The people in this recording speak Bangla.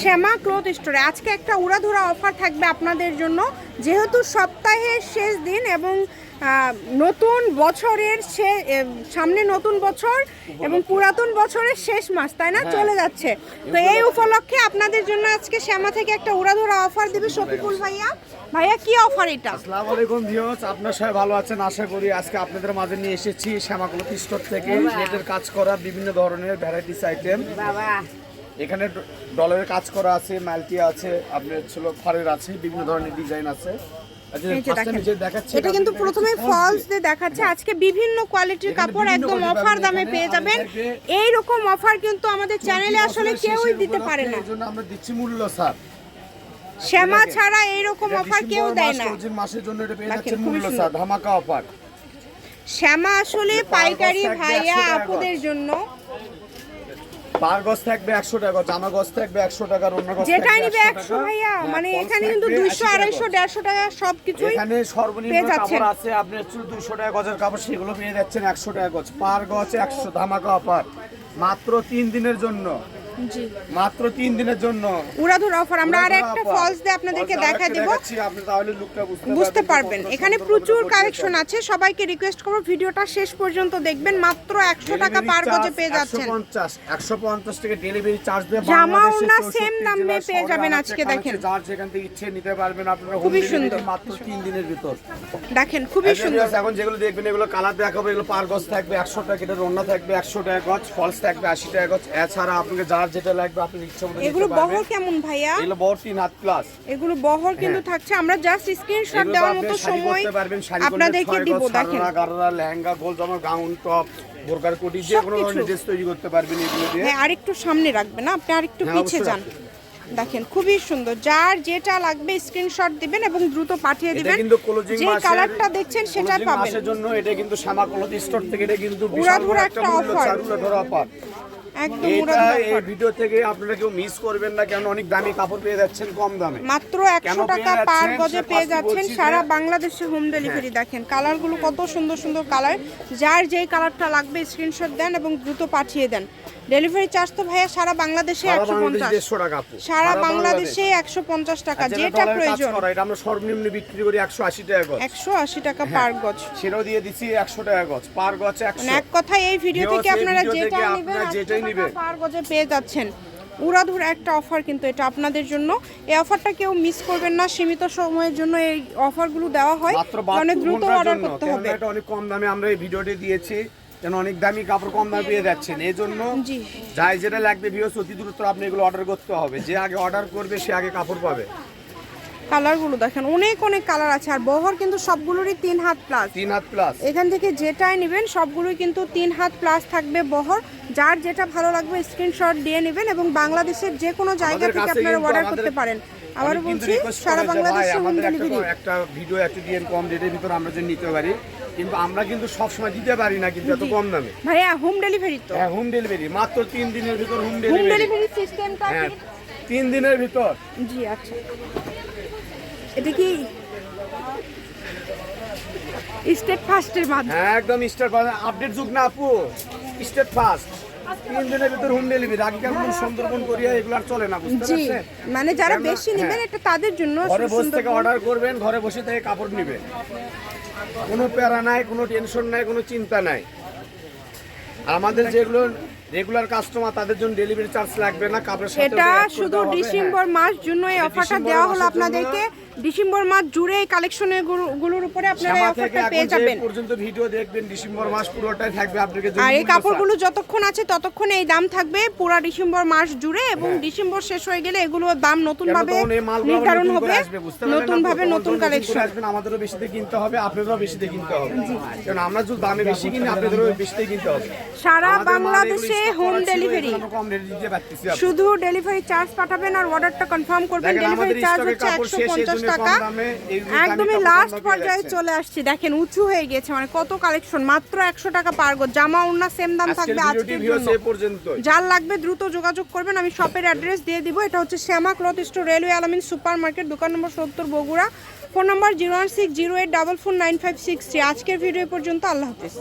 শ্যামা ক্লথ স্টোরে। আজকে একটা উড়াধুরা অফার থাকবে আপনাদের জন্য। যেহেতু সপ্তাহের শেষ দিন এবং নতুন বছরের সামনে নতুন বছর এবং পুরাতন বছরের শেষ মাস তাই না? চলে যাচ্ছে। তো এই উপলক্ষে আপনাদের জন্য আজকে শ্যামা থেকে একটা উড়াধুরা অফার দিবে শফিকুল ভাইয়া। ভাইয়া কি অফার এটা? আসসালামু আলাইকুম ভিউয়ার্স আপনার সবাই ভালো আছেন? আশা করি আজকে আপনাদের মাঝে নিয়ে এসেছি শ্যামাকুলো স্টোর থেকে। নেটের কাজ করা বিভিন্ন ধরনের ভ্যারাইটিস আইটেম বাবা। এখানে ডলারের কাজ করা আছে মাল্টি আছে আপনার ছিল ফারের আছে বিভিন্ন ধরনের ডিজাইন আছে। এটা কিন্তু প্রথমে ফলস দিয়ে দেখাচ্ছে। আজকে বিভিন্ন কোয়ালিটির কাপড় একদম অফার দামে পেয়ে যাবেন। এই রকম অফার কিন্তু আমাদের চ্যানেলে আসলে কেউই দিতে পারে না। আমরা দিচ্ছি মূল্য স্যার। শ্যামা ছাড়া এই রকম অফার কেউ দেয় না। মাসের জন্য এটা পেয়ে যাচ্ছেন মূল্য স্যার ধামাকা অফার শ্যামা আসলে পাইকারি ভাইয়া 100 আপুদের জন্য পার গজ থাকবে একশো টাকা জামা গজ থাকবে একশো টাকা অন্য গজ যেটা নিবে 100 একশো ভাইয়া মানে এখানে কিন্তু থাকবে দুইশো 80 টাকা আড়াইশো গজ। দেড়শো টাকা সব কিছুই এখানে সর্বনিম্ন কাপড় আছে আপনি চুল দুশো টাকা গজের কাপড় সেগুলো পেয়ে যাচ্ছেন একশো টাকা গজ। পার গজ একশো ধামাকা অফার। মাত্র তিন দিনের জন্য। জি। মাত্র দিনের জন্য। উড়াধুর অফার আমরা আর একটা ফলস দিয়ে আপনাদেরকে দেখা দেব। আপনি তাহলে লুকটা বুঝতে পারবেন। এখানে প্রচুর কালেকশন আছে। সবাইকে রিকোয়েস্ট করব ভিডিওটা শেষ পর্যন্ত দেখবেন। মাত্র একশো টাকা পার গজে পেয়ে যাচ্ছেন। 150 150 টাকা ডেলিভারি চার্জ দিয়ে জামা 64 same দামে পেয়ে যাবেন আজকে দেখেন। যার যেখান থেকে ইচ্ছে নিতে পারবেন আপনারা খুবই সুন্দর। মাত্র তিন দিনের ভিতর। দেখেন খুবই সুন্দর। এখন যেগুলো দেখবেন এগুলো কালার দেখাবো এগুলো পার গজ থাকবে একশো টাকা এটার ওড়না থাকবে একশো টাকা গজ ফলস থাকবে আশি টাকা গজ। এছাড়া আপনাকে যার যেটা লাগবে আপনি ইচ্ছা মতো এগুলো বহর কেমন ভাইয়া? এগুলো বড় তিন হাত প্লাস এগুলো বহর কিন্তু থাকছে। আমরা জাস্ট স্ক্রিনশট দেওয়ার মতো সময় আপনাদেরকে দিব দেখেন। গারারা লেহেঙ্গা গোল জামা গাউন টপ বোরকার কোটি যে কোনো ধরনের ড্রেস তৈরি করতে পারবেন এগুলো দিয়ে। হ্যাঁ আরেকটু সামনে রাখবেন না? আপনি আরেকটু হ্যাঁ, পিছে যান। দেখেন খুবই সুন্দর। যার যেটা লাগবে স্ক্রিনশট দিবেন এবং দ্রুত পাঠিয়ে দিবেন। কিন্তু ক্লোজিং যে কালারটা দেখছেন সেটা পাবেন। মাসের জন্য এটা কিন্তু শ্যামা ক্লথ স্টোর থেকে এটা কিন্তু বিশাল একটা offer। অফার একদম এই ভিডিও থেকে আপনারা কেউ মিস করবেন না কেন অনেক দামি কাপড় পেয়ে যাচ্ছেন কম দামে। মাত্র একশো কেন পেয়ে টাকা পার গজে পেয়ে যাচ্ছেন সারা বাংলাদেশে হোম ডেলিভারি দেখেন। কালারগুলো কত সুন্দর সুন্দর কালার। যার যেই কালারটা লাগবে স্ক্রিনশট দেন এবং দ্রুত পাঠিয়ে দেন। ডেলিভারি চার্জ তো ভাইয়া সারা বাংলাদেশে সারা একশো বাংলাদেশ পঞ্চাশ। দেড়শো টাকা সারা বাংলাদেশ। বাংলাদেশে। একশো পঞ্চাশ টাকা। যেটা প্রয়োজন। এটা আমরা সর্বনিম্ন বিক্রি করি একশো আশি টাকা গজ। একশো আশি টাকা পার গজ। সেটাও দিয়ে দিচ্ছি একশো টাকা গজ। পার গজ মানে এক কথায় এই ভিডিও থেকে আপনারা যেটা নেবেন নিবেন। পার গজে পেয়ে যাচ্ছেন। উড়াধুরা একটা অফার কিন্তু এটা আপনাদের জন্য। এই অফারটা কেউ মিস করবেন না সীমিত সময়ের জন্য এই অফারগুলো দেওয়া হয়। অনেক দ্রুত অর্ডার করতে হবে। এটা অনেক কম দামে আমরা এই ভিডিওটি দিয়েছি। যেন অনেক দামি কাপড় কম দামে পেয়ে যাচ্ছেন। এই জন্য যাই যেটা লাগবে ভিউস অতি দ্রুত আপনি এগুলো অর্ডার করতে হবে। যে আগে অর্ডার করবে সে আগে কাপড় পাবে। কালারগুলো দেখেন অনেক অনেক কালার আছে। আর বহর কিন্তু সবগুলোরই তিন হাত প্লাস তিন হাত প্লাস এখান থেকে যেটাই নেবেন সবগুলোই কিন্তু তিন হাত প্লাস থাকবে বহর। যার যেটা ভালো লাগবে স্ক্রিনশট দিয়ে নেবেন এবং বাংলাদেশের যে কোনো জায়গা থেকে আপনারা অর্ডার করতে পারেন। আবার বলছি সারা বাংলাদেশে হোম ডেলিভারি একটা ভিডিও একটু দিয়ে কম রেটের ভিতরে আমরা যে নিতে পারি কিন্তু আমরা কিন্তু সব সময় দিতে পারি না কিন্তু এত কম দামে। ভাইয়া হোম ডেলিভারি তো। হ্যাঁ হোম ডেলিভারি মাত্র তিন দিনের ভিতর হোম হোম ডেলিভারি ডেলিভারি সিস্টেমটা তিন দিনের ভিতর। জি আচ্ছা। এটা কি স্টেট ফার্স্টের মাধ্যমে? হ্যাঁ একদম স্টার আপডেট যুগ না আপু স্টেট ফাস্ট। তিন দিনের ভিতর হোম ডেলিভারি। আগে কেমন সুন্দরবন করিয়া এগুলো আর চলে না বুঝতে পারছেন? মানে যারা বেশি নেবেন হ্যাঁ। এটা তাদের জন্য ঘরে বসে থেকে অর্ডার করবেন ঘরে বসে থেকে কাপড় নেবেন। কোনো প্যারা নাই কোনো টেনশন নাই কোনো চিন্তা নাই। আমাদের যেগুলো রেগুলার কাস্টমার তাদের জন্য ডেলিভারি চার্জ লাগবে না কাপড়ের সাথে এটা শুধু ডিসেম্বর হ্যাঁ। মাস জন্য এই অফারটা দেওয়া হলো আপনাদেরকে। ডিসেম্বর মাস জুড়ে এই কালেকশনেরগুলোর উপরে আপনারা এই অফারটা পেয়ে যাবেন। পর্যন্ত ভিডিও দেখবেন ডিসেম্বর মাস পুরোটাই থাকবে আপনাকে জন্য আর এই কাপড়গুলো যতক্ষণ আছে ততক্ষণ এই দাম থাকবে পুরো ডিসেম্বর মাস জুড়ে এবং হ্যাঁ। ডিসেম্বর শেষ হয়ে গেলে এগুলো দাম নতুন ভাবে নির্ধারণ নতুন হবে নতুন ভাবে নতুন কালেকশন আসবেন, আমাদেরও বেশিতে কিনতে হবে আপনাদেরও বেশিতে কিনতে হবে। কারণ আমরা যদি দামে বেশি কিনি আপনাদেরও বেশিতে কিনতে হবে। সারা বাংলাদেশে হোম ডেলিভারি। শুধু ডেলিভারি চার্জ পাঠাবেন আর অর্ডারটা কনফার্ম করবেন। ডেলিভারি চার্জ হচ্ছে একশো পঞ্চাশ টাকা। একদমই লাস্ট পর্যায়ে চলে আসছি। দেখেন উঁচু হয়ে গেছে মানে কত কালেকশন মাত্র একশো টাকা পার গো জামা ওড়না সেম দাম থাকবে আজকের জন্য। যার লাগবে দ্রুত যোগাযোগ করবেন। আমি শপের অ্যাড্রেস দিয়ে দিব। এটা হচ্ছে Shyama cloth store railway Alamin super market দোকান নম্বর সত্তর Bogura. Phone number zero one six zero eight double four nine five six আজকের ভিডিও পর্যন্ত। আল্লাহ হাফিজ।